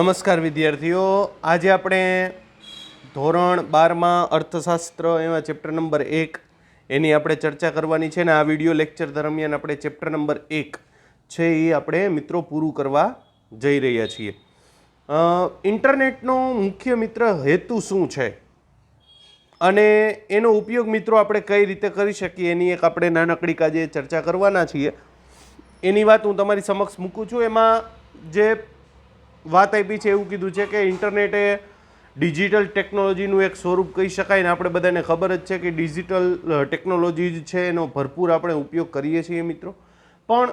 નમસ્કાર વિદ્યાર્થીઓ. આજે આપણે ધોરણ બારમાં અર્થશાસ્ત્ર એવા ચેપ્ટર નંબર એક એની આપણે ચર્ચા કરવાની છે ને આ વીડિયો લેક્ચર દરમિયાન આપણે ચેપ્ટર નંબર એક છે એ આપણે મિત્રો પૂરું કરવા જઈ રહ્યા છીએ. ઇન્ટરનેટનો મુખ્ય મિત્ર હેતુ શું છે? અને એનો ઉપયોગ મિત્રો આપણે કઈ રીતે કરી શકીએ? એની એક આપણે નાનકડી કાજે ચર્ચા કરવાના છીએ. એની વાત હું તમારી સમક્ષ મૂકું છું. એમાં જે વાત આપી છે એવું કીધું છે કે ઇન્ટરનેટ એ ડિજિટલ ટેકનોલોજીનું એક સ્વરૂપ કહી શકાય ને આપણે બધાને ખબર જ છે કે ડિજિટલ ટેકનોલોજી જ છે એનો ભરપૂર આપણે ઉપયોગ કરીએ છીએ મિત્રો. પણ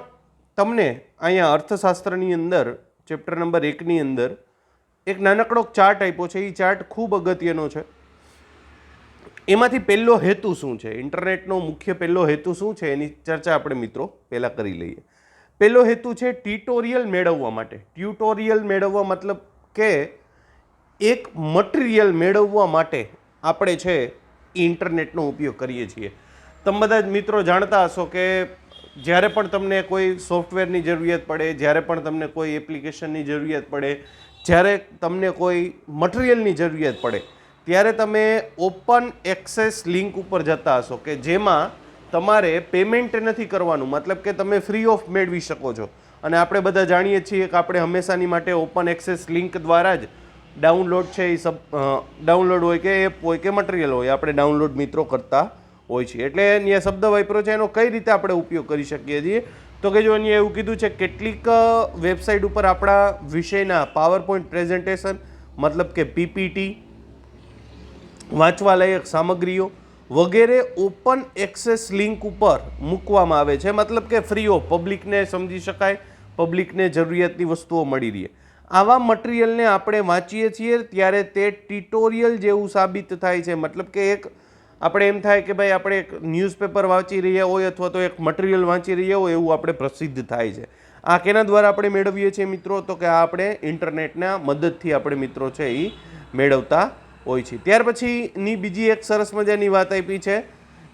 તમને અહીંયા અર્થશાસ્ત્રની અંદર, ચેપ્ટર નંબર એકની અંદર એક નાનકડો ચાર્ટ આપ્યો છે. એ ચાર્ટ ખૂબ અગત્યનો છે. એમાંથી પહેલો હેતુ શું છે? ઇન્ટરનેટનો મુખ્ય પહેલો હેતુ શું છે? એની ચર્ચા આપણે મિત્રો પહેલાં કરી લઈએ. પહેલો હેતુ છે ટ્યુટોરિયલ મેળવવા માટે. ટ્યુટોરિયલ મેળવવા મતલબ કે એક મટીરિયલ મેળવવા માટે આપણે છે ઇન્ટરનેટનો ઉપયોગ કરીએ છીએ. તમે બધા જ મિત્રો જાણતા હશો કે જ્યારે પણ તમને કોઈ સોફ્ટવેરની જરૂરિયાત પડે, જ્યારે પણ તમને કોઈ એપ્લિકેશનની જરૂરિયાત પડે, જ્યારે તમને કોઈ મટીરિયલની જરૂરિયાત પડે, ત્યારે તમે ઓપન એક્સેસ લિંક ઉપર જતા હશો કે જેમાં તમારે પેમેન્ટ નથી કરવાનું. મતલબ કે તમે ફ્રી ઓફ મેળવી શકો છો. અને આપણે બધા જાણીએ છીએ કે આપણે હંમેશાની માટે ઓપન એક્સેસ લિંક દ્વારા જ ડાઉનલોડ છે એ સબ ડાઉનલોડ હોય કે એપ હોય કે મટીરિયલ હોય, આપણે ડાઉનલોડ મિત્રો કરતા હોય છે એટલે અહીંયા શબ્દ વાપરો છે, એનો કઈ રીતે આપણે ઉપયોગ કરી શકીએ છીએ? તો કે જો અહીંયા એવું કીધું છે, કેટલીક વેબસાઇટ ઉપર આપણા વિષયના પાવર પોઈન્ટ પ્રેઝન્ટેશન મતલબ કે પીપીટી વાંચવાલાયક સામગ્રીઓ વગેરે ઓપન એક્સેસ લિંક ઉપર મૂકવામાં આવે છે. મતલબ કે ફ્રી ઓફ પબ્લિકને સમજી શકાય, પબ્લિકને જરૂરિયાતની વસ્તુઓ મળી રહે. આવા મટીરિયલને આપણે વાંચીએ છીએ ત્યારે તે ટ્યુટોરિયલ જેવું સાબિત થાય છે. મતલબ કે એક આપણે એમ થાય કે ભાઈ આપણે એક ન્યૂઝપેપર વાંચી રહ્યા હોય અથવા તો એક મટીરિયલ વાંચી રહ્યા હોય એવું આપણે પ્રસિદ્ધ થાય છે. આ કેના દ્વારા આપણે મેળવીએ છીએ મિત્રો? તો કે આ આપણે ઇન્ટરનેટના મદદથી આપણે મિત્રો છે એ મેળવતા હોય છે. ત્યાર પછીની બીજી એક સરસ મજાની વાત આપી છે.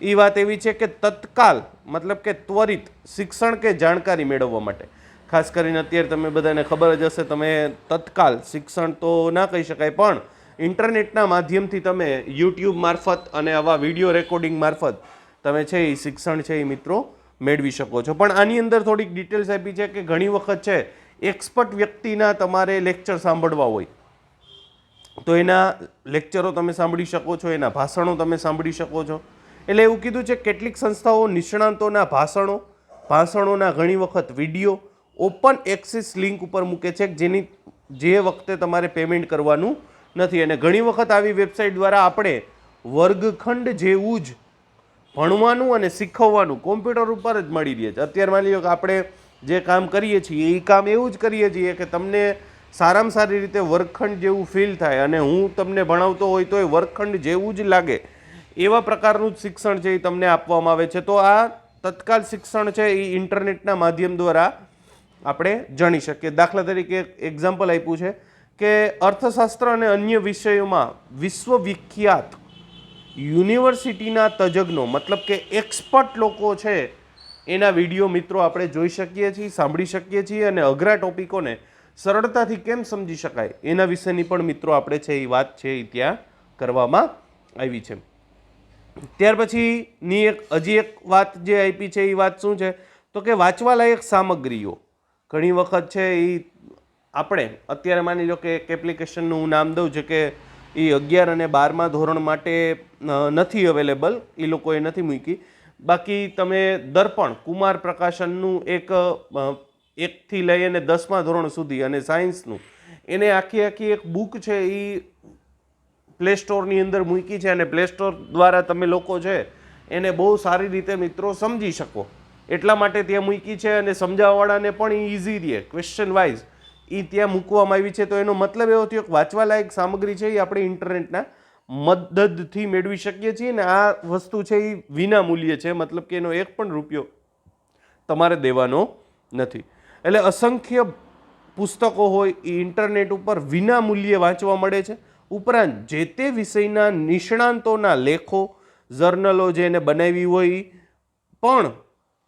એ વાત એવી છે કે તત્કાલ, મતલબ કે ત્વરિત શિક્ષણ કે જાણકારી મેળવવા માટે. ખાસ કરીને અત્યારે તમે બધાને ખબર જ હશે, તમે તત્કાલ શિક્ષણ તો ના કહી શકાય, પણ ઇન્ટરનેટના માધ્યમથી તમે યુટ્યુબ મારફત અને આવા વીડિયો રેકોર્ડિંગ મારફત તમે છે એ શિક્ષણ છે એ મિત્રો મેળવી શકો છો. પણ આની અંદર થોડીક ડિટેલ્સ આપી છે કે ઘણી વખત છે, એક્સપર્ટ વ્યક્તિના તમારે લેક્ચર સાંભળવા હોય. તો એના લેક્ચરો તમે સાંભળી શકો છો, એના ભાષણો તમે સાંભળી શકો છો. એટલે એવું કીધું છે કેટલીક સંસ્થાઓ નિષ્ણાંતોના ભાષણો, ભાષણોના ઘણી વખત વીડિયો, ઓપન એક્સેસ લિંક ઉપર મૂકે છે, જેની, જે વખતે તમારે પેમેન્ટ કરવાનું નથી. અને ઘણી વખત આવી વેબસાઇટ દ્વારા આપણે વર્ગખંડ જેવું જ ભણવાનું અને શીખવવાનું કોમ્પ્યુટર ઉપર જ મળી રહે છે. અત્યારે માની કે આપણે જે કામ કરીએ છીએ, એ કામ એવું જ કરીએ છીએ કે તમને સારામાં સારી રીતે વર્ગખંડ જેવું ફીલ થાય અને હું તમને ભણાવતો હોય તો એ વર્ગખંડ જેવું જ લાગે. એવા પ્રકારનું જ શિક્ષણ છે એ તમને આપવામાં આવે છે. તો આ તત્કાલ શિક્ષણ છે એ ઇન્ટરનેટના માધ્યમ દ્વારા આપણે જાણી શકીએ. દાખલા તરીકે એક્ઝામ્પલ આપ્યું છે કે અર્થશાસ્ત્ર અને અન્ય વિષયોમાં વિશ્વવિખ્યાત યુનિવર્સિટીના તજજ્ઞો, મતલબ કે એક્સપર્ટ લોકો છે, એના વીડિયો મિત્રો આપણે જોઈ શકીએ છીએ, સાંભળી શકીએ છીએ અને અઘરા ટોપિકોને સરળતાથી કેમ સમજી શકાય? એના વિશેની પણ મિત્રો આપણે છે એ વાત છે એ ત્યાં કરવામાં આવી છે. ત્યાર પછીની એક, હજી એક વાત જે આપી છે એ વાત શું છે? તો કે વાંચવાલાયક સામગ્રીઓ. ઘણી વખત છે એ આપણે, અત્યારે માની લો કે એક એપ્લિકેશનનું હું નામ દઉં છે કે એ અગિયાર અને બારમા ધોરણ માટે નથી અવેલેબલ એ લોકોએ નથી મૂકી. બાકી તમે દર્પણ, કુમાર પ્રકાશનનું એક એકથી લઈ અને દસમા ધોરણ સુધી અને સાયન્સનું. એને આખી આખી એક બુક છે એ પ્લે સ્ટોરની અંદર મૂકી છે અને પ્લે સ્ટોર દ્વારા તમે લોકો છે એને બહુ સારી રીતે મિત્રો સમજી શકો. એટલા માટે ત્યાં મૂકી છે અને સમજાવવાવાળાને પણ એ ઇઝી રહે ક્વેશ્ચન વાઇઝ એ ત્યાં મૂકવામાં આવી છે. તો એનો મતલબ એવો થયો કે વાંચવાલાયક સામગ્રી છે એ આપણે ઇન્ટરનેટના મદદથી મેળવી શકીએ છીએ ને આ વસ્તુ છે એ વિના મૂલ્યે છે. મતલબ કે એનો એક પણ રૂપિયો તમારે દેવાનો નથી. એટલે અસંખ્ય પુસ્તકો હોય, એ ઇન્ટરનેટ ઉપર વિના મૂલ્યે વાંચવા મળે છે. ઉપરાંત, જે તે વિષયના નિષ્ણાંતોના લેખો, જર્નલો જે એને બનાવી હોય પણ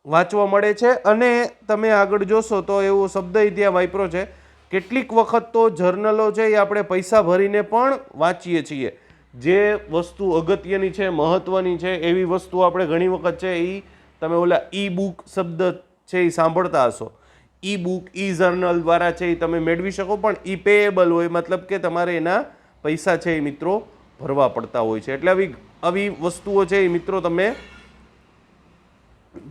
વાંચવા મળે છે. અને તમે આગળ જોશો તો એવો શબ્દ ત્યાં વાપરો છે, કેટલીક વખત તો જર્નલો છે એ આપણે પૈસા ભરીને પણ વાંચીએ છીએ. જે વસ્તુ અગત્યની છે મહત્ત્વની છે, એવી વસ્તુ આપણે ઘણી વખત છે એ તમે ઓલા ઈ બુક શબ્દ છે એ સાંભળતા હશો. ઈ બુક ઈ જર્નલ દ્વારા છે એ તમે મેળવી શકો, પણ ઈ પેએબલ હોય, મતલબ કે તમારે એના પૈસા છે એ મિત્રો ભરવા પડતા હોય છે. એટલે આવી આવી વસ્તુઓ છે એ મિત્રો તમે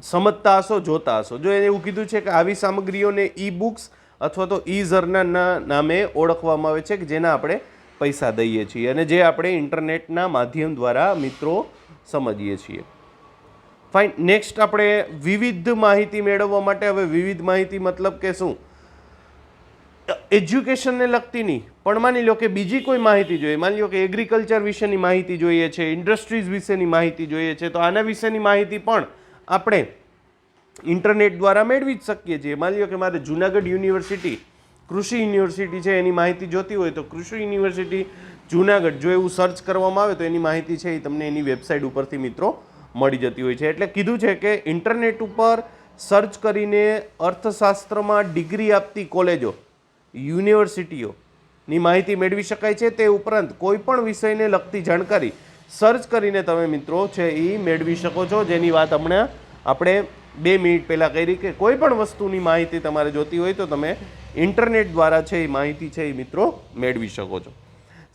સમજતા હશો, જોતા હશો. જો એને એવું કીધું છે કે આવી સામગ્રીઓને ઈ બુક્સ અથવા તો ઈ જર્નલના નામે ઓળખવામાં આવે છે કે જેના આપણે પૈસા દઈએ છીએ અને જે આપણે ઇન્ટરનેટના માધ્યમ દ્વારા મિત્રો સમજીએ છીએ. ફાઇન નેક્સ્ટ આપણે વિવિધ માહિતી મેળવવા માટે હવે વિવિધ માહિતી મતલબ કે શું? એજ્યુકેશનને લગતી નહીં, પણ માની લો કે બીજી કોઈ માહિતી જોઈએ. માની લો કે એગ્રીકલ્ચર વિશેની માહિતી જોઈએ છે ઇન્ડસ્ટ્રીઝ વિશેની માહિતી જોઈએ છે, તો આના વિશેની માહિતી પણ આપણે ઇન્ટરનેટ દ્વારા મેળવી જ શકીએ છીએ. માની લો કે મારે જુનાગઢ યુનિવર્સિટી કૃષિ યુનિવર્સિટી છે, એની માહિતી જોતી હોય તો કૃષિ યુનિવર્સિટી જુનાગઢ, જો એવું સર્ચ કરવામાં આવે તો એની માહિતી છે એ તમને એની વેબસાઇટ ઉપરથી મિત્રો મળી જતી હોય છે. એટલે કીધું છે કે ઇન્ટરનેટ ઉપર સર્ચ કરીને અર્થશાસ્ત્રમાં ડિગ્રી આપતી કોલેજો યુનિવર્સિટીઓની માહિતી મેળવી શકાય છે. તે ઉપરાંત કોઈ પણ વિષયને લગતી જાણકારી સર્ચ કરીને તમે મિત્રો છે એ મેળવી શકો છો. જેની વાત હમણાં આપણે બે મિનિટ પહેલાં કરી કે કોઈ પણ વસ્તુની માહિતી તમારે જોતી હોય તો તમે ઇન્ટરનેટ દ્વારા છે એ માહિતી છે એ મિત્રો મેળવી શકો છો.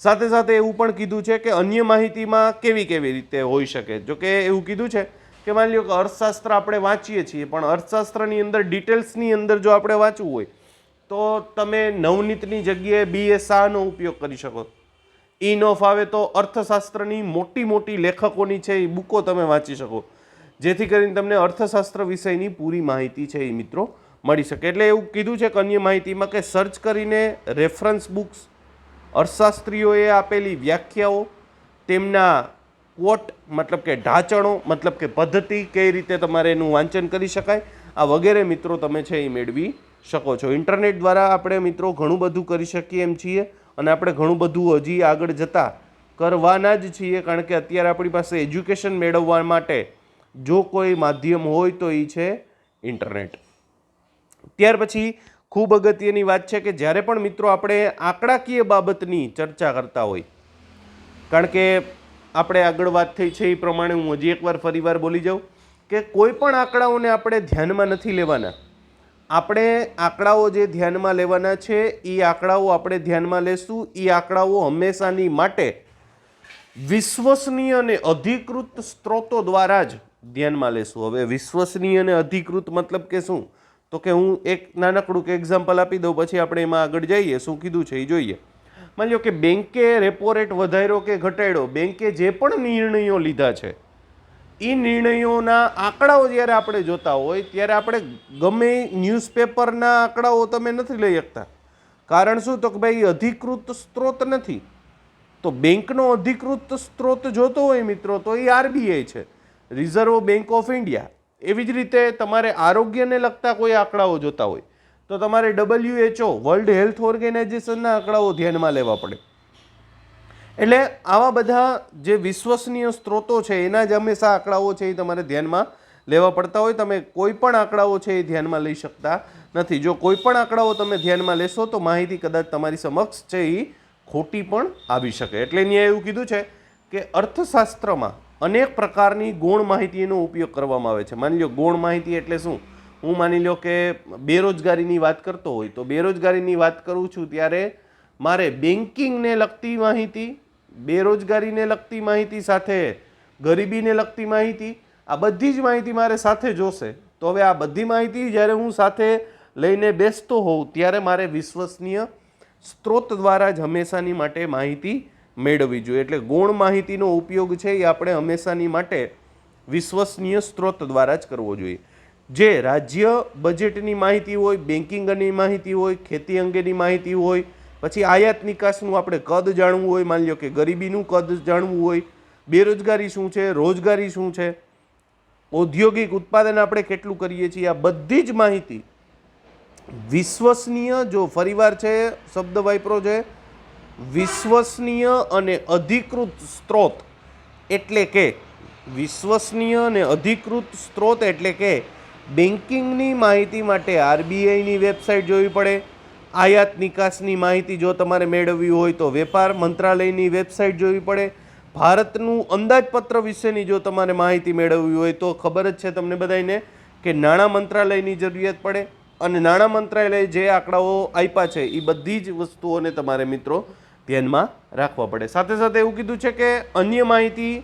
સાથે સાથે એવું પણ કીધું છે કે અન્ય માહિતીમાં કેવી કેવી રીતે હોઈ શકે. જો કે એવું કીધું છે કે માની લો કે અર્થશાસ્ત્ર આપણે વાંચીએ છીએ, પણ અર્થશાસ્ત્રની અંદર ડિટેલ્સની અંદર જો આપણે વાંચવું હોય, તો તમે નવનીતની જગ્યાએ બીએસઆનો ઉપયોગ કરી શકો. ઈ ન ફાવે તો અર્થશાસ્ત્રની મોટી મોટી લેખકોની છે એ બુકો તમે વાંચી શકો. જેથી કરીને તમને અર્થશાસ્ત્ર વિષયની પૂરી માહિતી છે એ મિત્રો મળી શકે. એટલે એવું કીધું છે કે અન્ય માહિતીમાં કે સર્ચ કરીને રેફરન્સ બુક્સ અર્થશાસ્ત્રીઓએ આપેલી વ્યાખ્યાઓ, તેમના કોટ, મતલબ કે ઢાંચણો, મતલબ કે પદ્ધતિ કઈ રીતે તમારે એનું વાંચન કરી શકાય, આ વગેરે મિત્રો તમે છે એ મેળવી શકો છો. ઇન્ટરનેટ દ્વારા આપણે મિત્રો ઘણું બધું કરી શકીએ એમ છીએ અને આપણે ઘણું બધું હજી આગળ જતાં કરવાના જ છીએ, કારણ કે અત્યારે આપણી પાસે એજ્યુકેશન મેળવવા માટે જો કોઈ માધ્યમ હોય તો એ છે ઇન્ટરનેટ. ત્યાર પછી ખૂબ અગત્યની વાત છે કે જ્યારે પણ મિત્રો આપણે આંકડાકીય બાબતની ચર્ચા કરતા હોય, કારણ કે આપણે આગળ વાત થઈ છે એ પ્રમાણે હું હજી એકવાર ફરીવાર બોલી જાઉં કે કોઈ પણ આંકડાઓને આપણે ધ્યાનમાં નથી લેવાના. આપણે આંકડાઓ જે ધ્યાનમાં લેવાના છે, એ આંકડાઓ આપણે ધ્યાનમાં લેશું, એ આંકડાઓ હંમેશાની માટે વિશ્વસનીય અને અધિકૃત સ્ત્રોતો દ્વારા જ ધ્યાનમાં લેશું. હવે વિશ્વસનીય અને અધિકૃત મતલબ કે શું? તો કે હું એક નાનકડું કે એક્ઝામ્પલ આપી દઉં, પછી આપણે એમાં આગળ જઈએ, શું કીધું છે એ જોઈએ. માની લો કે બેન્કે રેપો રેટ વધાર્યો કે ઘટાડ્યો બેન્કે જે પણ નિર્ણયો લીધા છે એ નિર્ણયોના આંકડાઓ જ્યારે આપણે જોતા હોય, ત્યારે આપણે ગમે ન્યૂઝપેપરના આંકડાઓ તમે નથી લઈ શકતા. કારણ શું? તો કે ભાઈ અધિકૃત સ્ત્રોત નથી. તો બેંકનો અધિકૃત સ્ત્રોત જોતો હોય મિત્રો, તો એ આરબીઆઈ છે. રિઝર્વ બેંક ઓફ ઇન્ડિયા એવી જ રીતે તમારે આરોગ્યને લગતા કોઈ આંકડાઓ જોતા હોય, તો તમારે ડબલ્યુએચઓ વર્લ્ડ હેલ્થ ઓર્ગેનાઇઝેશનના આંકડાઓ ધ્યાનમાં લેવા પડે. એટલે આવા બધા જે વિશ્વસનીય સ્ત્રોતો છે, એના જ હંમેશા આંકડાઓ છે એ તમારે ધ્યાનમાં લેવા પડતા હોય. તમે કોઈ પણ આંકડાઓ છે એ ધ્યાનમાં લઈ શકતા નથી. જો કોઈ પણ આંકડાઓ તમે ધ્યાનમાં લેશો, તો માહિતી કદાચ તમારી સમક્ષ છે એ ખોટી પણ આવી શકે. એટલે અહીંયા એવું કીધું છે કે અર્થશાસ્ત્રમાં અનેક પ્રકારની ગૌણ માહિતીનો ઉપયોગ કરવામાં આવે છે. માની લો ગૌણ માહિતી એટલે શું? હું માની લો કે બેરોજગારીની વાત કરતો હોય તો બેરોજગારીની વાત કરું છું ત્યારે મારે બેન્કિંગને લગતી માહિતી, બેરોજગારીને લગતી માહિતી સાથે, ગરીબીને લગતી માહિતી, આ બધી જ માહિતી મારે સાથે જોશે. તો હવે આ બધી માહિતી જ્યારે હું સાથે લઈને બેસતો હોઉં ત્યારે મારે વિશ્વસનીય સ્ત્રોત દ્વારા જ હંમેશાની માટે માહિતી મેળવવી જોઈએ. એટલે ગૌણ માહિતીનો ઉપયોગ છે એ આપણે હંમેશાની માટે વિશ્વસનીય સ્ત્રોત દ્વારા જ કરવો જોઈએ. જે રાજ્ય બજેટની માહિતી હોય બેન્કિંગની માહિતી હોય, ખેતી અંગેની માહિતી હોય, પછી આયાત નિકાસનું આપણે કદ જાણવું હોય, માની લો કે ગરીબીનું કદ જાણવું હોય, બેરોજગારી શું છે, રોજગારી શું છે, ઔદ્યોગિક ઉત્પાદન આપણે કેટલું કરીએ છીએ, આ બધી જ માહિતી વિશ્વસનીય જો ફરીવાર છે, શબ્દ વાપરો છે વિશ્વસનીય અને અધિકૃત સ્ત્રોત એટલે કે વિશ્વસનીય અને અધિકૃત સ્ત્રોત એટલે કે બેન્કિંગની માહિતી માટે આરબીઆઈની વેબસાઇટ જોવી પડે, આયાત નિકાસની માહિતી જો તમારે મેળવવી હોય તો વેપાર મંત્રાલયની વેબસાઇટ જોવી પડે, ભારતનું અંદાજપત્ર વિશેની જો તમારે માહિતી મેળવવી હોય તો ખબર જ છે તમને બધાને કે નાણાં મંત્રાલયની જરૂરિયાત પડે અને નાણાં મંત્રાલયે જે આંકડાઓ આપ્યા છે એ બધી જ વસ્તુઓને તમારે મિત્રો ધ્યાનમાં રાખવા પડે. સાથે સાથે એવું કીધું છે કે અન્ય માહિતી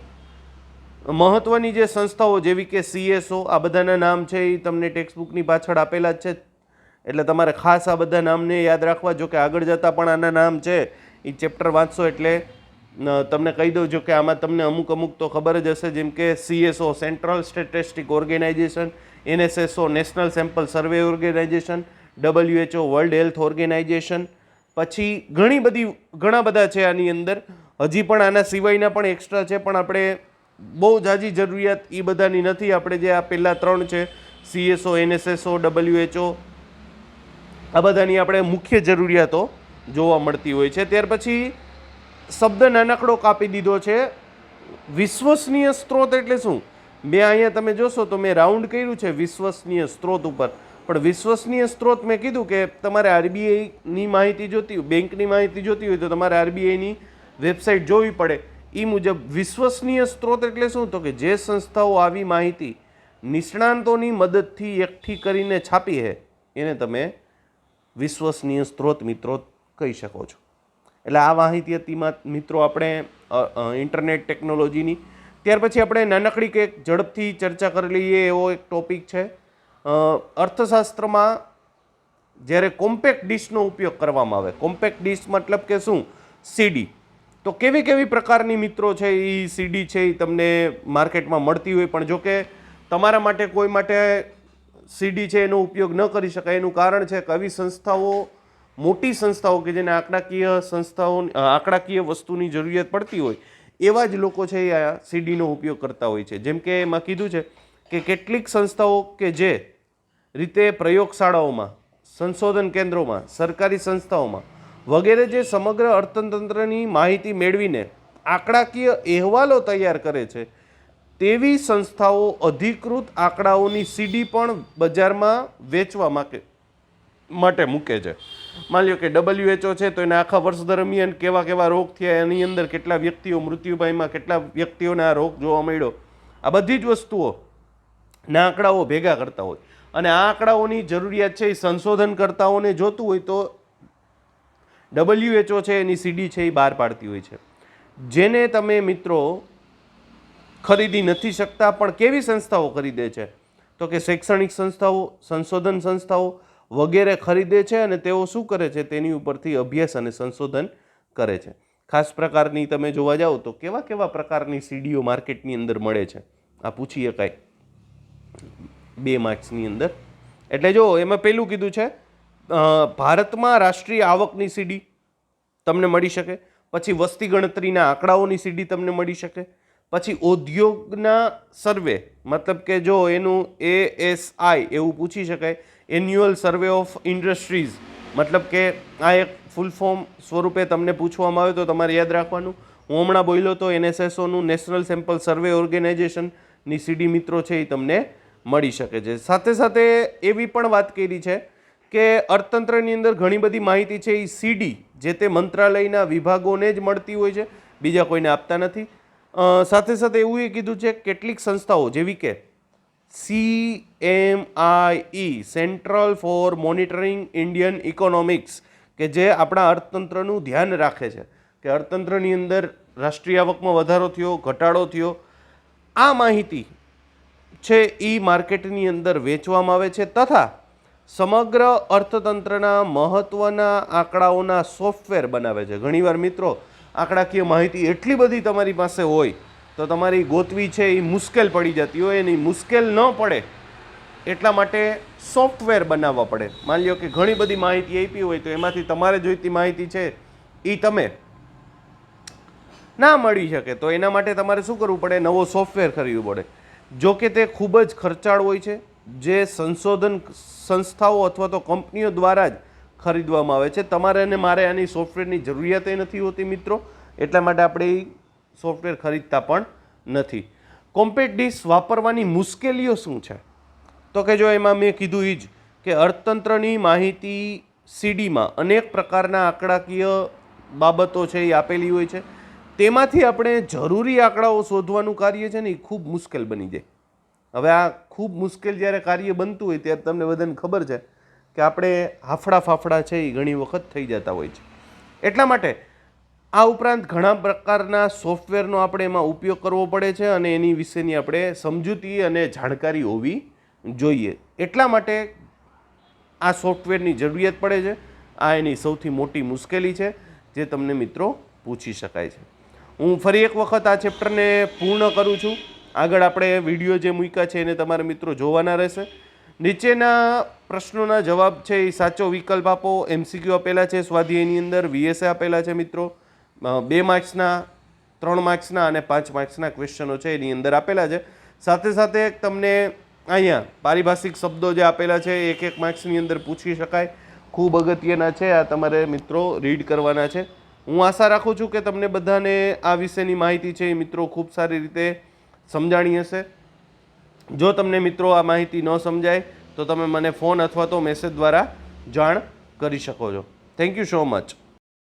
મહત્વની જે સંસ્થાઓ જેવી કે સીએસઓ આ બધાના નામ છે એ તમને ટેક્સ્ટબુકની પાછળ આપેલા જ છે. એટલે તમારે ખાસ આ બધા નામને યાદ રાખવા, જો કે આગળ જતાં પણ આના નામ છે. એ ચેપ્ટર વાંચશો એટલે તમને કહી દઉં જો કે આમાં તમને અમુક અમુક તો ખબર જ હશે, જેમ કે CSO central statistic organisation NSSO national sample survey organisation WHO world health organisation પછી ઘણી બધી, ઘણા બધા છે આની અંદર. હજી પણ આના સિવાયના પણ એક્સ્ટ્રા છે, પણ આપણે બહુ જાજી જરૂરિયાત એ બધાની નથી. આપણે જે આ પહેલાં ત્રણ છે સીએસઓ એનએસએસઓ ડબલ્યુએચઓ આ બધાની આપણે મુખ્ય જરૂરિયાતો જોવા મળતી હોય છે. ત્યાર પછી શબ્દ નાનકડો કાપી દીધો છે. વિશ્વસનીય સ્ત્રોત એટલે શું? મેં અહીંયા તમે જોશો તો મેં રાઉન્ડ કર્યું છે વિશ્વસનીય સ્ત્રોત ઉપર. પણ વિશ્વસનીય સ્ત્રોત મેં કીધું કે તમારે આરબીઆઈની માહિતી જોતી હોય, બેંકની માહિતી જોતી હોય તો તમારે આરબીઆઈની વેબસાઇટ જોવી પડે. એ મુજબ વિશ્વસનીય સ્ત્રોત એટલે શું? તો કે જે સંસ્થાઓ આવી માહિતી નિષ્ણાંતોની મદદથી એકઠી કરીને છાપી છે એને તમે વિશ્વસનીય સ્ત્રોત મિત્રો કહી શકો છો. એટલે આ માહિતી હતી મિત્રો આપણે ઇન્ટરનેટ ટેકનોલોજીની. ત્યાર પછી આપણે નાનકડી કે ઝડપથી ચર્ચા કરી લઈએ, એવો એક ટોપિક છે. અર્થશાસ્ત્રમાં જ્યારે કોમ્પેક્ટ ડિશનો ઉપયોગ કરવામાં આવે, કોમ્પેક્ટ ડિશ મતલબ કે શું? સીડી તો કેવી કેવી પ્રકારની મિત્રો છે એ સીડી છે એ તમને માર્કેટમાં મળતી હોય, પણ જો કે તમારા માટે કોઈ માટે સીડી છે એનો ઉપયોગ ન કરી શકાય. એનું કારણ છે કે આવી સંસ્થાઓ, મોટી સંસ્થાઓ કે જેને આંકડાકીય સંસ્થાઓ આંકડાકીય વસ્તુની જરૂરિયાત પડતી હોય, એવા જ લોકો છે એ આ સીડીનો ઉપયોગ કરતા હોય છે. જેમ કે એમાં કીધું છે કે કેટલીક સંસ્થાઓ કે જે રીતે પ્રયોગશાળાઓમાં, સંશોધન કેન્દ્રોમાં, સરકારી સંસ્થાઓમાં વગેરે જે સમગ્ર અર્થતંત્રની માહિતી મેળવીને આંકડાકીય અહેવાલો તૈયાર કરે છે, તેવી સંસ્થાઓ અધિકૃત આંકડાઓની સીડી પણ બજારમાં વેચવા માટે માટે મૂકે છે. માન લ્યો કે ડબલ્યુએચઓ છે, તો એને આખા વર્ષ દરમિયાન કેવા કેવા રોગ થયા, એની અંદર કેટલા વ્યક્તિઓ મૃત્યુભાઈમાં કેટલા વ્યક્તિઓને આ રોગ જોવા મળ્યો, આ બધી જ વસ્તુઓ ના આંકડાઓ ભેગા કરતા હોય. અને આ આંકડાઓની જરૂરિયાત છે એ સંશોધનકર્તાઓને જોતું હોય તો ડબલ્યુએચઓ છે, એની સીડી છે, એ બહાર પાડતી હોય છે. જેને તમે મિત્રો ખરીદી નથી શકતા, પણ કેવી સંસ્થાઓ ખરીદે છે? તો કે શૈક્ષણિક સંસ્થાઓ, સંશોધન સંસ્થાઓ વગેરે ખરીદે છે અને તેઓ શું કરે છે? તેની ઉપરથી અભ્યાસ અને સંશોધન કરે છે. ખાસ પ્રકારની તમે જોવા જાઓ તો કેવા કેવા પ્રકારની સીડીઓ માર્કેટની અંદર મળે છે? આ પૂછી શકાય બે માર્ક્સની અંદર. એટલે જો એમાં પહેલું કીધું છે ભારતમાં રાષ્ટ્રીય આવકની સીડી તમને મળી શકે, પછી વસ્તી ગણતરીના આંકડાઓની સીડી તમને મળી શકે, પછી ઉદ્યોગના સર્વે, મતલબ કે જો એનું એ એસ આઈ એવું પૂછી શકાય, એન્યુઅલ સર્વે ઓફ ઇન્ડસ્ટ્રીઝ, મતલબ કે આ એક ફૂલ ફોર્મ સ્વરૂપે તમને પૂછવામાં આવે તો તમારે યાદ રાખવાનું. હું હમણાં બોલ્યો તો એનએસએસઓનું નેશનલ સેમ્પલ સર્વે ઓર્ગેનાઇઝેશનની સીડી મિત્રો છે એ તમને મળી શકે છે. સાથે સાથે એવી પણ વાત કરી છે કે અર્થતંત્રની અંદર ઘણી બધી માહિતી છે એ સીડી જે તે મંત્રાલયના વિભાગોને જ મળતી હોય છે. બીજા કોઈને આપતા નથી. સાથે સાથે એવું એ કીધું છે કેટલીક સંસ્થાઓ જેવી કે C M I central for monitoring Indian economics કે જે આપણા અર્થતંત્રનું ધ્યાન રાખે છે. કે અર્થતંત્રની અંદર રાષ્ટ્રીય આવકમાં વધારો થયો, ઘટાડો થયો. આ માહિતી છે એ માર્કેટની અંદર વેચવામાં આવે છે તથા સમગ્ર અર્થતંત્રના મહત્ત્વના આંકડાઓના સોફ્ટવેર બનાવે છે. ઘણીવાર મિત્રો, આંકડાકીય માહિતી એટલી બધી તમારી પાસે હોય, તો તમારી ગોતવી છે એ મુશ્કેલ પડી જતી હોય, એની મુશ્કેલ ન પડે એટલા માટે સોફ્ટવેર બનાવવા પડે. માની લો કે ઘણી બધી માહિતી આપી હોય તો એમાંથી તમારે જોઈતી માહિતી છે એ તમે ના મળી શકે તો એના માટે તમારે શું કરવું પડે? નવો સોફ્ટવેર ખરીદવું પડે. જો કે તે ખૂબ જ ખર્ચાળ હોય છે, જે સંશોધન સંસ્થાઓ અથવા તો કંપનીઓ દ્વારા જ ખરીદવામાં આવે છે. તમારે અને મારે આની સોફ્ટવેરની જરૂરિયાત નથી હોતી મિત્રો, એટલા માટે આપણે એ સોફ્ટવેર ખરીદતા પણ નથી. કોમ્પેક્ટ ડિશ વાપરવાની મુશ્કેલીઓ શું છે? તો કે જો એમાં મેં કીધું એ જ કે અર્થતંત્રની માહિતી સીડીમાં અનેક પ્રકારના આંકડાકીય બાબતો છે એ આપેલી હોય છે. તેમાંથી આપણે જરૂરી આંકડાઓ શોધવાનું કાર્ય છે ને એ ખૂબ મુશ્કેલ બની જાય. હવે આ ખૂબ મુશ્કેલ જ્યારે કાર્ય બનતું હોય ત્યારે તમને બધાને ખબર છે કે આપણે હાફડા ફાફડા છે એ ઘણી વખત થઈ જતા હોય છે. એટલા માટે આ ઉપરાંત ઘણા પ્રકારના સોફ્ટવેરનો આપણે એમાં ઉપયોગ કરવો પડે છે અને એની વિશેની આપણે સમજૂતી અને જાણકારી હોવી જોઈએ. એટલા માટે આ સોફ્ટવેરની જરૂરિયાત પડે છે. આ એની સૌથી મોટી મુશ્કેલી છે જે તમને મિત્રો પૂછી શકાય છે. હું ફરી એક વખત આ ચેપ્ટરને પૂર્ણ કરું છું. આગળ આપણે વીડિયો જે મૂક્યા છે એને તમારા મિત્રો જોવાના રહેશે. નીચેના પ્રશ્નોના જવાબ છે એ સાચો વિકલ્પ આપો. એમસીક્યુ આપેલા છે, સ્વાધ્યાયની અંદર વીએસએ આપેલા છે મિત્રો. બે માર્ક્સના, ત્રણ માર્ક્સના અને પાંચ માર્ક્સના ક્વેશ્ચનો છે એની અંદર આપેલા છે. સાથે સાથે તમને અહીંયા પારિભાષિક શબ્દો જે આપેલા છે, એક એક માર્ક્સની અંદર પૂછી શકાય. ખૂબ અગત્યના છે, આ તમારે મિત્રો રીડ કરવાના છે. હું આશા રાખું છું કે તમને બધાને આ વિશેની માહિતી છે એ મિત્રો ખૂબ સારી રીતે સમજાણી હશે. જો તમને મિત્રો આ માહિતી ન સમજાય, તો તમે મને ફોન અથવા તો મેસેજ દ્વારા જાણ કરી શકો છો. Thank you so much